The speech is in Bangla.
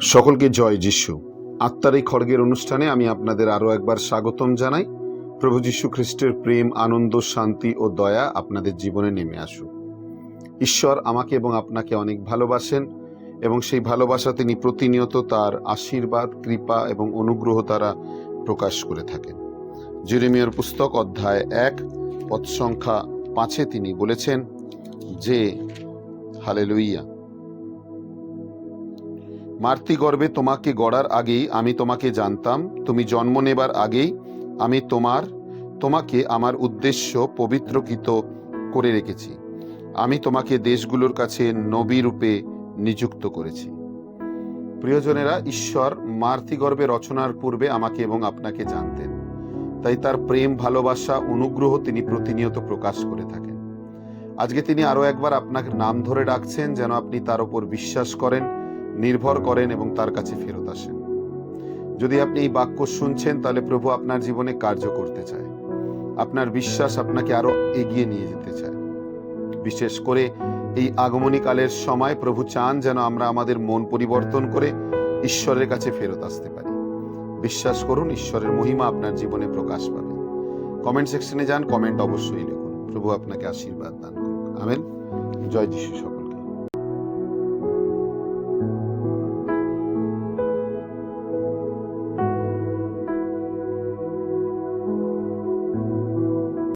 সকলকে জয় যিশু। আত্মার এই খড়গের অনুষ্ঠানে আমি আপনাদের আরও একবার স্বাগতম জানাই। প্রভু যীশু খ্রিস্টের প্রেম, আনন্দ, শান্তি ও দয়া আপনাদের জীবনে নেমে আসুক। ঈশ্বর আমাকে এবং আপনাকে অনেক ভালোবাসেন এবং সেই ভালোবাসা তিনি প্রতিনিয়ত তার আশীর্বাদ, কৃপা এবং অনুগ্রহ দ্বারা প্রকাশ করে থাকেন। জেরেমিয়ার পুস্তক অধ্যায় এক পদ সংখ্যা পাঁচে তিনি বলেছেন যে, হালেলুইয়া। মাতৃগর্ভে তোমাকে গড়ার আগেই আমি তোমাকে জানতাম, তুমি জন্ম নেবার আগেই আমি তোমার, তোমাকে আমার উদ্দেশ্য পবিত্রকৃত করে রেখেছি। আমি তোমাকে দেশগুলোর কাছে নবী রূপে নিযুক্ত করেছি। প্রিয়জনেরা, ঈশ্বর মাতৃগর্ভে রচনার পূর্বে আমাকে এবং আপনাকে জানতেন। তাই তার প্রেম, ভালোবাসা, অনুগ্রহ তিনি প্রতিনিয়ত প্রকাশ করে থাকেন। আজকে তিনি আরও একবার আপনাকে নাম ধরে ডাকছেন যেন আপনি তার উপর বিশ্বাস করেন নির্ভর করেন এবং তার কাছে ফেরত আসেন। যদি আপনি এই বাক্য শুনছেন, তাহলে প্রভু আপনার জীবনে কার্য করতে চায়। আপনার বিশ্বাস আপনাকে আরও এগিয়ে নিয়ে যেতে চায়। বিশেষ করে এই আগমনীকালের সময় প্রভু চান যেন আমরা আমাদের মন পরিবর্তন করে ঈশ্বরের কাছে ফেরত আসতে পারি। বিশ্বাস করুন, ঈশ্বরের মহিমা আপনার জীবনে প্রকাশ পাবে। কমেন্ট সেকশনে যান, কমেন্ট অবশ্যই লিখুন। প্রভু আপনাকে আশীর্বাদ দান করুন আমেন। জয় যিশু সকল।